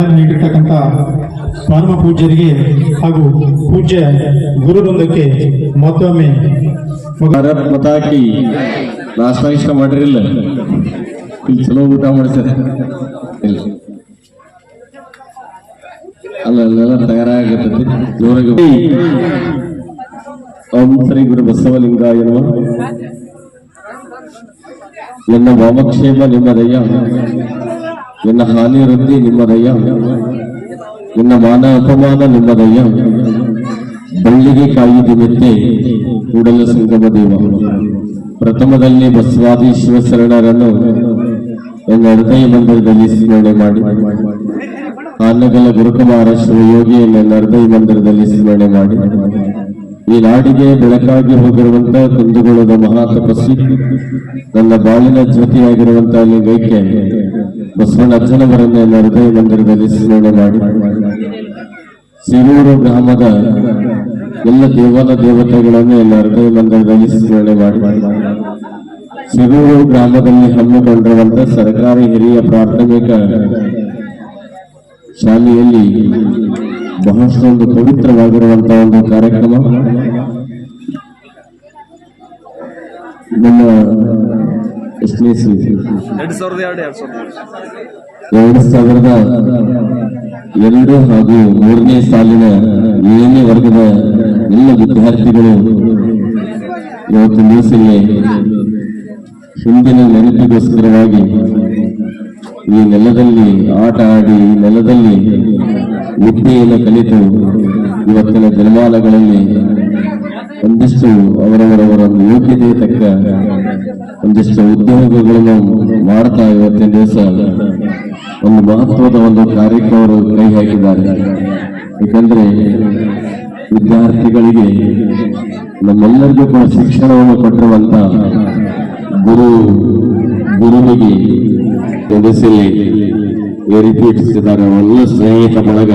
ನೀಡಿರ್ತಕ್ಕಂಥ ಪರಮ ಪೂಜ್ಯರಿಗೆ ಹಾಗೂ ಪೂಜ್ಯ ಗುರುವೃಂದಕ್ಕೆ ಮತ್ತೊಮ್ಮೆ ಮತಾಕಿ ನಾಷ್ಟ ಇಷ್ಟ ಮಾಡಿರಿಲ್ಲ ಇಲ್ಲಿ ಚಲೋ ಊಟ ಮಾಡ್ತಾರೆ ಅಲ್ಲ ಅಲ್ಲೆಲ್ಲ ತಯಾರಾಗತ್ತೈತಿ. ಜೋರಾಗಿ. ಓಂ ಶ್ರೀ ಗುರು ಬಸವಲಿಂಗ ಎನ್ನುವ ಎನ್ನ ವಾಮಕ್ಷೇಮ ನಿಮ್ಮದಯ್ಯ ಎನ್ನ ಹಾನಿ ವೃದ್ಧಿ ನಿಮ್ಮದಯ್ಯ ಎನ್ನ ಮಾನ ಅಪಮಾನ ನಿಮ್ಮದಯ್ಯ ಬಳ್ಳಿಗೆ ಕಾಯಿದು ಮೆತ್ತೆ ಕೂಡಲ ಸಂಗಮ ದೇವ ಪ್ರಥಮದಲ್ಲಿ ಬಸವಾದಿ ಶಿವಶರಣರನ್ನು ನನ್ನ ಹೃದಯ ಮಂದಿರದಲ್ಲಿ ಸ್ಮರಣೆ ಮಾಡಿ ಆನಗಲ ಗುರುಕುಮಾರ ಶಿವಯೋಗಿ ನನ್ನ ಹೃದಯ ಮಂದಿರದಲ್ಲಿ ಸ್ಮರಣೆ ಮಾಡಿ ಈ ನಾಡಿಗೆ ಬೆಳಕಾಗಿ ಹೋಗಿರುವಂತ ಮಹಾ ತಪಸ್ಸಿ ನನ್ನ ಬಾಳಿನ ಜ್ಯೋತಿಯಾಗಿರುವಂತಹ ಲಿಂಗೈಕ್ಯ ಬಸವಣ್ಣಜ್ಜನವರನ್ನೇ ಹೃದಯ ಮಂದಿರದಲ್ಲಿ ಸ್ಮರಣೆ ಮಾಡಿ. ಸಿರೂರು ಗ್ರಾಮದ ಎಲ್ಲ ದೇವನ ದೇವತೆಗಳನ್ನು ಎಲ್ಲ ಹೃದಯ ಮಂದಿರದಲ್ಲಿ ಸ್ಮರಣೆ ಮಾಡಿ. ಸಿರೂರು ಗ್ರಾಮದಲ್ಲಿ ಹಮ್ಮಿಕೊಂಡಿರುವಂತ ಸರ್ಕಾರಿ ಹಿರಿಯ ಪ್ರಾಥಮಿಕ ಶಾಲೆಯಲ್ಲಿ ಬಹಳಷ್ಟು ಒಂದು ಪವಿತ್ರವಾಗಿರುವಂತಹ ಒಂದು ಕಾರ್ಯಕ್ರಮ ನಮ್ಮ ಎಷ್ಟನೇ ಎರಡು ಸಾವಿರದ ಎರಡು ಹಾಗೂ ಮೂರನೇ ಸಾಲಿನ ಏಳನೇ ವರ್ಗದ ಎಲ್ಲ ವಿದ್ಯಾರ್ಥಿಗಳು ಇವತ್ತು ದಿವಸಕ್ಕೆ ಹಿಂದಿನ ನೆನಪಿಗೋಸ್ಕರವಾಗಿ ಈ ನೆಲದಲ್ಲಿ ಆಟ ಆಡಿ ಈ ನೆಲದಲ್ಲಿ ವಿದ್ಯೆಯನ್ನು ಕಲಿತು ಇವತ್ತಿನ ದಿನಮಾನಗಳಲ್ಲಿ ಒಂದಿಷ್ಟು ಅವರವರವರ ಯೋಗ್ಯತೆ ತಕ್ಕ ಒಂದಿಷ್ಟು ಉದ್ಯೋಗಗಳನ್ನು ಮಾಡ್ತಾ ಇವತ್ತಿನ ದಿವಸ ಒಂದು ಮಹತ್ವದ ಒಂದು ಕಾರ್ಯಕ್ರಮವನ್ನು ಕೈ ಹಾಕಿದ್ದಾರೆ. ಏಕೆಂದರೆ ವಿದ್ಯಾರ್ಥಿಗಳಿಗೆ ನಮ್ಮೆಲ್ಲರಿಗೂ ಕೂಡ ಶಿಕ್ಷಣವನ್ನು ಕೊಟ್ಟಿರುವಂತ ಗುರು ಗುರುವಿಗೆ ರೀತಿ ಇಟ್ಟಿದ್ದಾರೆ ಎಲ್ಲ ಸ್ನೇಹಿತ ಬಳಗ.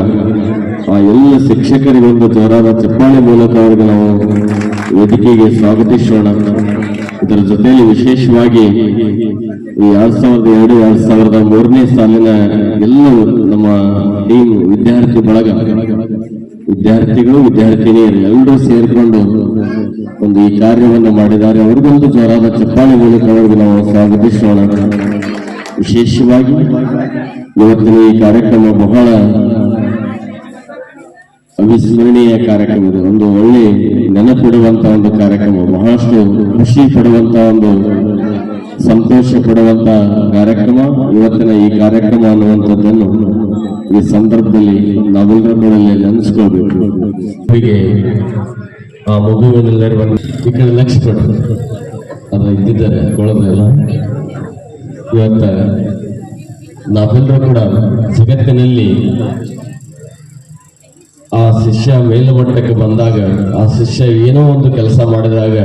ಆ ಎಲ್ಲ ಶಿಕ್ಷಕರಿಗೆ ಒಂದು ಜೋರಾದ ಚಪ್ಪಾಳೆ ಮೂಲಕ ಅವರಿಗೆ ನಾವು ವೇದಿಕೆಗೆ ಸ್ವಾಗತಿಸೋಣ. ಇದರ ಜೊತೆಯಲ್ಲಿ ವಿಶೇಷವಾಗಿ ಈ ಎರಡ್ ಸಾವಿರದ ಎರಡು, ಎರಡ್ ಸಾವಿರದ ಮೂರನೇ ಸಾಲಿನ ಎಲ್ಲ ನಮ್ಮ ಟೀಮ್ ವಿದ್ಯಾರ್ಥಿ ಬಳಗ. ವಿದ್ಯಾರ್ಥಿಗಳು, ವಿದ್ಯಾರ್ಥಿನಿಯರು ಎಲ್ಲರೂ ಸೇರಿಕೊಂಡು ಒಂದು ಈ ಕಾರ್ಯವನ್ನು ಮಾಡಿದ್ದಾರೆ. ಅವ್ರಿಗೊಂದು ಜೋರಾದ ಚಪ್ಪಾಳೆ ಮೂಲಕ ಅವರಿಗೆ ನಾವು ಸ್ವಾಗತಿಸೋಣ. ವಿಶೇಷವಾಗಿ ಇವತ್ತಿನ ಈ ಕಾರ್ಯಕ್ರಮ ಬಹಳ ಅವಿಸ್ಮರಣೀಯ ಕಾರ್ಯಕ್ರಮ ಇದೆ. ಒಂದು ಒಳ್ಳೆ ನೆನಪಿಡುವಂತ ಒಂದು ಕಾರ್ಯಕ್ರಮ, ಬಹಳಷ್ಟು ಖುಷಿ ಪಡುವಂತ ಒಂದು, ಸಂತೋಷ ಪಡುವಂತ ಕಾರ್ಯಕ್ರಮ. ಇವತ್ತಿನ ಈ ಕಾರ್ಯಕ್ರಮ ಅನ್ನುವಂಥದ್ದನ್ನು ಈ ಸಂದರ್ಭದಲ್ಲಿ ನಾವೆಲ್ಲರೂ ಕೂಡ ಇಲ್ಲಿ ನೆನೆಸ್ಕೊಳ್ಬೇಕು. ಹೀಗೆ ಆ ಮಗುವಿನಲ್ಲಿರುವ ಈ ಕಡೆ ಲಕ್ಷ ಕೊಟ್ಟು ಅದು ಇದ್ದಿದ್ದಾರೆ ಕೊಳದೆಲ್ಲ ಇವತ್ತ ನಾವೆಲ್ಲರೂ ಕೂಡ ಜಗತ್ತಿನಲ್ಲಿ ಆ ಶಿಷ್ಯ ಮೇಲುಮಟ್ಟಕ್ಕೆ ಬಂದಾಗ, ಆ ಶಿಷ್ಯ ಏನೋ ಒಂದು ಕೆಲಸ ಮಾಡಿದಾಗ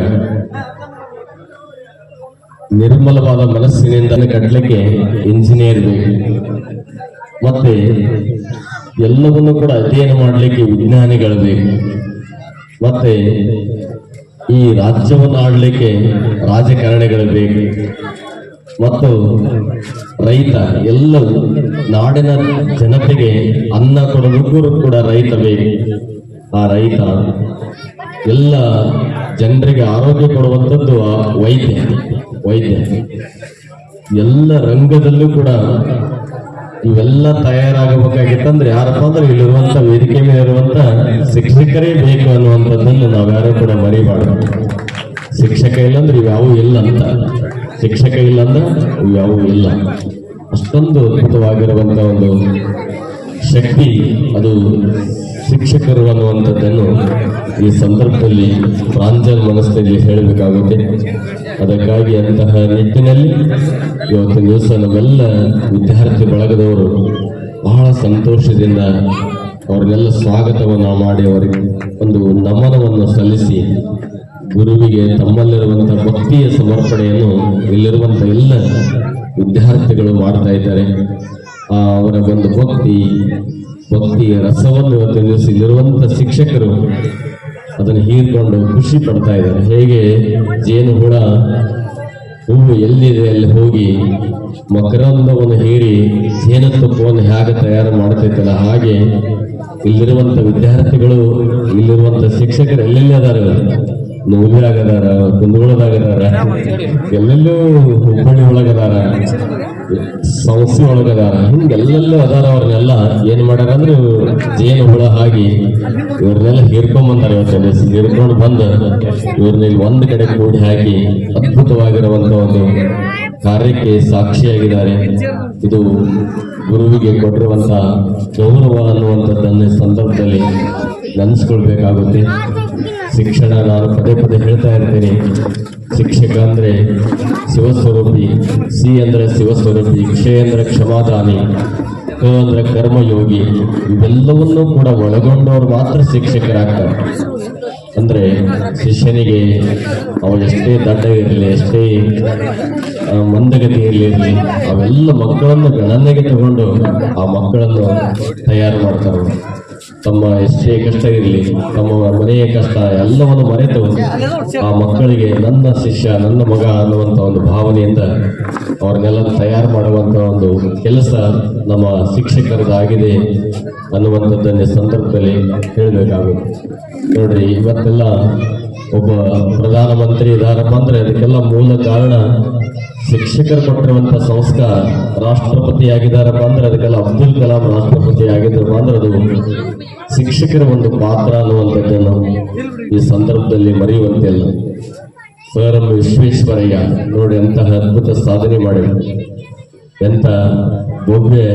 ನಿರ್ಮಲವಾದ ಮನಸ್ಸಿನಿಂದ ಕಟ್ಟಲಿಕ್ಕೆ ಇಂಜಿನಿಯರ್ ಬೇಕು. ಮತ್ತೆ ಎಲ್ಲವನ್ನೂ ಕೂಡ ಅಧ್ಯಯನ ಮಾಡಲಿಕ್ಕೆ ವಿಜ್ಞಾನಿಗಳು ಬೇಕು. ಮತ್ತೆ ಈ ರಾಜ್ಯವನ್ನು ಆಡಲಿಕ್ಕೆ ರಾಜಕಾರಣಿಗಳು ಬೇಕು. ಮತ್ತು ರೈತ ಎಲ್ಲವೂ ನಾಡಿನ ಜನತೆಗೆ ಅನ್ನ ಕೊಡಲು ಕೂಡ ರೈತ ಬೇಕು ಆ ರೈತ ಎಲ್ಲ ಜನರಿಗೆ ಆರೋಗ್ಯ ಕೊಡುವಂಥದ್ದು ವೈದ್ಯ ವೈದ್ಯ. ಎಲ್ಲ ರಂಗದಲ್ಲೂ ಕೂಡ ಇವೆಲ್ಲ ತಯಾರಾಗಬೇಕಾಗಿತ್ತಂದ್ರೆ ಯಾರಪ್ಪ ಅಂದ್ರೆ ಇಲ್ಲಿರುವಂತ ವೇದಿಕೆ ಮೇಲೆ ಇರುವಂತ ಶಿಕ್ಷಕರೇ ಬೇಕು ಅನ್ನುವಂಥದ್ದನ್ನು ನಾವ್ಯಾರು ಕೂಡ ಮರಿಬಾರ್ದು. ಶಿಕ್ಷಕ ಇಲ್ಲಂದ್ರೆ ಯಾವೂ ಇಲ್ಲ ಅಂತ. ಶಿಕ್ಷಕ ಇಲ್ಲ ಅಂದ್ರೆ ಇವ್ಯಾವು ಇಲ್ಲ. ಅಷ್ಟೊಂದು ಅದ್ಭುತವಾಗಿರುವಂತ ಒಂದು ಶಕ್ತಿ ಅದು ಶಿಕ್ಷಕರು ಅನ್ನುವಂಥದ್ದನ್ನು ಈ ಸಂದರ್ಭದಲ್ಲಿ ಪ್ರಾಂಜಲ್ ಮನಸ್ಸಿನಲ್ಲಿ ಹೇಳಬೇಕಾಗುತ್ತೆ. ಅದಕ್ಕಾಗಿ ಅಂತಹ ನಿಟ್ಟಿನಲ್ಲಿ ಇವತ್ತಿನ ದಿವಸ ನಮ್ಮೆಲ್ಲ ವಿದ್ಯಾರ್ಥಿ ಬಳಗದವರು ಬಹಳ ಸಂತೋಷದಿಂದ ಅವ್ರನ್ನೆಲ್ಲ ಸ್ವಾಗತವನ್ನು ಮಾಡಿ ಅವರಿಗೆ ಒಂದು ನಮನವನ್ನು ಸಲ್ಲಿಸಿ ಗುರುವಿಗೆ ತಮ್ಮಲ್ಲಿರುವಂತಹ ಭಕ್ತಿಯ ಸಮರ್ಪಣೆಯನ್ನು ಇಲ್ಲಿರುವಂತ ಎಲ್ಲ ವಿದ್ಯಾರ್ಥಿಗಳು ಮಾಡ್ತಾ ಇದ್ದಾರೆ. ಆ, ಅವರ ಒಂದು ಭಕ್ತಿ, ಭಕ್ತಿಯ ರಸವನ್ನು ತಿಳಿಸಿ ಇಲ್ಲಿರುವಂತಹ ಇಲ್ಲಿರುವಂತ ಶಿಕ್ಷಕರು ಅದನ್ನು ಹೀರ್ಕೊಂಡು ಖುಷಿ ಪಡ್ತಾ ಇದ್ದಾರೆ. ಹೇಗೆ? ಜೇನು ಹುಳ ಹೂವು ಎಲ್ಲಿದೆ ಅಲ್ಲಿ ಹೋಗಿ ಮಕರಂದವನ್ನು ಹೀರಿ ಜೇನುತುಪ್ಪವನ್ನು ಹೇಗೆ ತಯಾರು ಮಾಡ್ತೈತಲ್ಲ ಹಾಗೆ ಇಲ್ಲಿರುವಂತ ವಿದ್ಯಾರ್ಥಿಗಳು, ಇಲ್ಲಿರುವಂತ ಶಿಕ್ಷಕರು ಎಲ್ಲೆಲ್ಲಿ ಅದಾರ ನೂಲಿಯಾಗದಾರ ಕುಂದಗೋಳದಾಗದಾರ ಎಲ್ಲೆಲ್ಲೂ ಹುಬ್ಬಳ್ಳಿ ಒಳಗದಾರ ಸಂಸ್ಥೆ ಒಳಗದಾರ ಹಿಂಗೆಲ್ಲೆಲ್ಲೂ ಅದಾರ ಅವ್ರನ್ನೆಲ್ಲ. ಏನ್ ಮಾಡ್ಯಾರ ಅಂದ್ರೆ ಜೇನು ಹುಳ ಹಾಕಿ ಇವ್ರನ್ನೆಲ್ಲ ಹೀರ್ಕೊಂಬಂದಾರ ಇವತ್ತಲ್ಲಿ ಹೀರ್ಕೊಂಡು ಬಂದು ಇವ್ರನ್ನ ಇಲ್ಲಿ ಒಂದ್ ಕಡೆ ಕೂಡಿ ಹಾಕಿ ಅದ್ಭುತವಾಗಿರುವಂತ ಒಂದು ಕಾರ್ಯಕ್ಕೆ ಸಾಕ್ಷಿಯಾಗಿದ್ದಾರೆ. ಇದು ಗುರುವಿಗೆ ಕೊಟ್ಟಿರುವಂತ ಗೌರವ ಅನ್ನುವಂಥದ್ದನ್ನ ಸಂದರ್ಭದಲ್ಲಿ ನೆನೆಸ್ಕೊಳ್ಬೇಕಾಗುತ್ತೆ. ಶಿಕ್ಷಣ ನಾನು ಪದೇ ಪದೇ ಹೇಳ್ತಾ ಇರ್ತೀನಿ. ಶಿಕ್ಷಕ ಅಂದ್ರೆ ಶಿವಸ್ವರೂಪಿ, ಸಿ ಅಂದ್ರೆ ಶಿವಸ್ವರೂಪಿ, ಕ್ಷೇ ಅಂದ್ರೆ ಕ್ಷಮಾದಾನಿ, ಕ ಅಂದ್ರೆ ಕರ್ಮಯೋಗಿ, ಇವೆಲ್ಲವನ್ನೂ ಕೂಡ ಒಳಗೊಂಡವರು ಮಾತ್ರ ಶಿಕ್ಷಕರಾಗ್ತಾರೆ. ಅಂದ್ರೆ ಶಿಷ್ಯನಿಗೆ ಅವಳು ಎಷ್ಟೇ ದಡ್ಡ ಇರಲಿ ಎಷ್ಟೇ ಮಂದಗತಿಯಲ್ಲಿ ಮಂದಗತಿ ಇರಲಿ, ಅವೆಲ್ಲ ಮಕ್ಕಳನ್ನು ಗಣನೆಗೆ ತಗೊಂಡು ಆ ಮಕ್ಕಳನ್ನು ತಯಾರು ಮಾಡ್ತಾರೆ. ತಮ್ಮ ಎಷ್ಟೇ ಕಷ್ಟ ಇರಲಿ, ತಮ್ಮ ಮನೆಯ ಕಷ್ಟ ಎಲ್ಲವನ್ನು ಮರೆತು ಆ ಮಕ್ಕಳಿಗೆ ನನ್ನ ಶಿಷ್ಯ, ನನ್ನ ಮಗ ಅನ್ನುವಂತ ಒಂದು ಭಾವನೆಯಿಂದ ಅವ್ರನ್ನೆಲ್ಲ ತಯಾರು ಮಾಡುವಂತ ಒಂದು ಕೆಲಸ ನಮ್ಮ ಶಿಕ್ಷಕರದಾಗಿದೆ. ಅನ್ನುವಂಥದ್ದನ್ನ ಸಂದರ್ಭದಲ್ಲಿ ಹೇಳಬೇಕಾಗುತ್ತೆ. ನೋಡ್ರಿ, ಇವತ್ತೆಲ್ಲ ಒಬ್ಬ ಪ್ರಧಾನಮಂತ್ರಿ ಇದಾರಪ್ಪ ಅಂದ್ರೆ ಅದಕ್ಕೆಲ್ಲ ಮೂಲ ಕಾರಣ ಶಿಕ್ಷಕರು ಕೊಟ್ಟಿರುವಂಥ ಸಂಸ್ಕಾರ. ರಾಷ್ಟ್ರಪತಿ ಆಗಿದಾರಪ್ಪ ಅಂದ್ರೆ ಅದಕ್ಕೆಲ್ಲ ಅಬ್ದುಲ್ ಕಲಾಂ ರಾಷ್ಟ್ರಪತಿ ಆಗಿದ್ರಪ್ಪ ಅಂದ್ರೆ ಅದು ಶಿಕ್ಷಕರ ಒಂದು ಪಾತ್ರ ಅನ್ನುವಂಥದ್ದನ್ನು ಈ ಸಂದರ್ಭದಲ್ಲಿ ಮರೆಯುವಂತಿಲ್ಲ. ಸರ್ ವಿಶ್ವೇಶ್ವರಯ್ಯ ನೋಡಿ ಎಂತಹ ಅದ್ಭುತ ಸಾಧನೆ ಮಾಡಿದ್ರು. ಎಂಥ ಒಬ್ಬೆ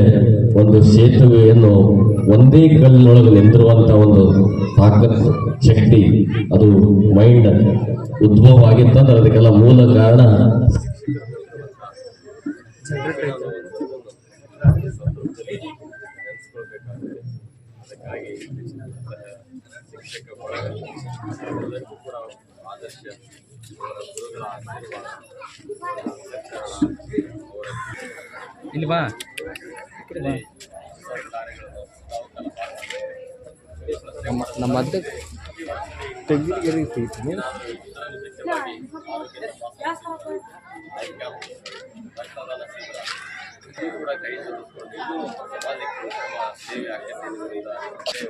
ಒಂದು ಸೇತುವೆಯನ್ನು ಒಂದೇ ಕಲ್ಲಿನೊಳಗೆ ನಿಂತಿರುವಂಥ ಒಂದು ತಾಕತ್, ಶಕ್ತಿ, ಅದು ಮೈಂಡ್ ಉದ್ಭವ ಆಗಿತ್ತಂದ್ರೆ ಅದಕ್ಕೆಲ್ಲ ಮೂಲ ಕಾರಣ ಇಲ್ಲಿ ಬಾ. ನಮ್ಮ ನಮ್ಮ ಅದ್ದ ತೆಗಿಲಿಗೆ ತೆಗಿತೀನಿ ಕೂಡ ಕೈ ಜೋಡಿಸ್ಕೊಂಡು ಇದು ಸಮಾಜಕ್ಕೆ ಉತ್ತಮ ಸೇವೆ ಆಗ್ತೈತೆ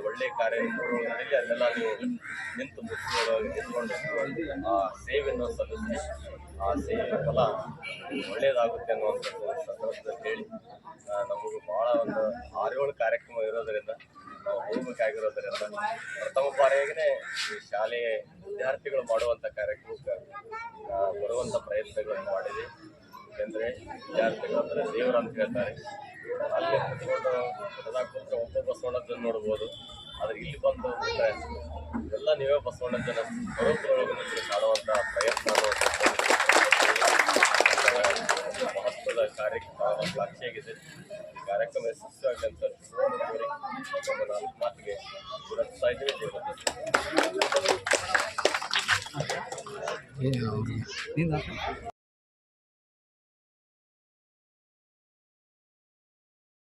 ಒಳ್ಳೆ ಅದೇ ಒಳ್ಳೆ ಅದೆಲ್ಲ ನೀವು ನಿಂತು ಮುಚ್ಚಿಕೊಂಡು ಆ ಸೇವೆಯನ್ನು ಸಲ್ಲಿಸಿ ಆ ಸೇವೆ ಫಲ ಒಳ್ಳೆಯದಾಗುತ್ತೆ ಅನ್ನುವಂಥದ್ದು ಸಂದರ್ಭದಲ್ಲಿ ಹೇಳಿ. ನಮಗೂ ಬಹಳ ಒಂದು ಆರು ಏಳು ಕಾರ್ಯಕ್ರಮ ಇರೋದರಿಂದ ನಾವು ಹೋಗ್ಬೇಕಾಗಿರೋದರಿಂದ ಪ್ರಥಮ ಬಾರಿಯಾಗೇ ಈ ಶಾಲೆಯ ವಿದ್ಯಾರ್ಥಿಗಳು ಮಾಡುವಂಥ ಕಾರ್ಯಕ್ರಮಕ್ಕೆ ಬರುವಂಥ ಪ್ರಯತ್ನಗಳನ್ನು ಮಾಡಿದೆ. ಯಾಕೆಂದ್ರೆ ವಿದ್ಯಾರ್ಥಿಗಳು ಅಂದ್ರೆ ದೇವರು ಅಂತ ಹೇಳ್ತಾರೆ. ಅಲ್ಲಿ ಕುತ್ಕೊಂಡು ಕೂತ್ರೆ ಒಬ್ಬ ಬಸವಣ್ಣದ್ದನ್ನು ನೋಡ್ಬೋದು. ಆದ್ರೆ ಇಲ್ಲಿ ಬಂದು ಎಲ್ಲ ನೀವೇ ಬಸವಣ್ಣನ ಸ್ವರೂಪದೊಳಗೆ ನಿಂತು ಕಾಣುವಂತ ಪ್ರಯತ್ನ ಕಾರ್ಯಕ್ರಮ ಸಾಕ್ಷಿಯಾಗಿದೆ ಈ ಕಾರ್ಯಕ್ರಮ ಯಶಸ್ವಿಯಾಗಲಿ ಅಂತ ನಾಲ್ಕು ಮಾತಿಗೆ ನಿಂದ